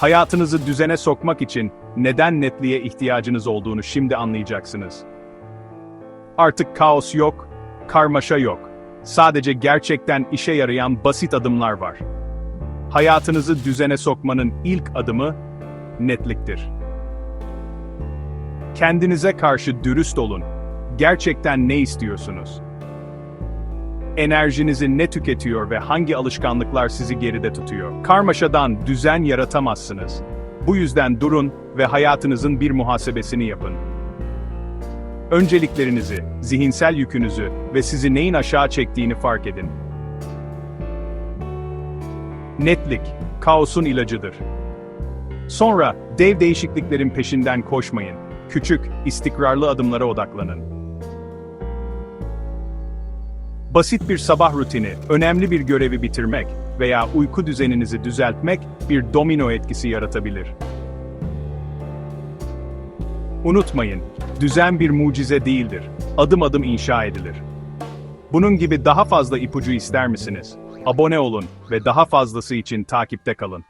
Hayatınızı düzene sokmak için neden netliğe ihtiyacınız olduğunu şimdi anlayacaksınız. Artık kaos yok, karmaşa yok. Sadece gerçekten işe yarayan basit adımlar var. Hayatınızı düzene sokmanın ilk adımı netliktir. Kendinize karşı dürüst olun. Gerçekten ne istiyorsunuz? Enerjinizi ne tüketiyor ve hangi alışkanlıklar sizi geride tutuyor? Karmaşadan düzen yaratamazsınız. Bu yüzden durun ve hayatınızın bir muhasebesini yapın. Önceliklerinizi, zihinsel yükünüzü ve sizi neyin aşağı çektiğini fark edin. Netlik, kaosun ilacıdır. Sonra, dev değişikliklerin peşinden koşmayın. Küçük, istikrarlı adımlara odaklanın. Basit bir sabah rutini, önemli bir görevi bitirmek veya uyku düzeninizi düzeltmek bir domino etkisi yaratabilir. Unutmayın, düzen bir mucize değildir. Adım adım inşa edilir. Bunun gibi daha fazla ipucu ister misiniz? Abone olun ve daha fazlası için takipte kalın.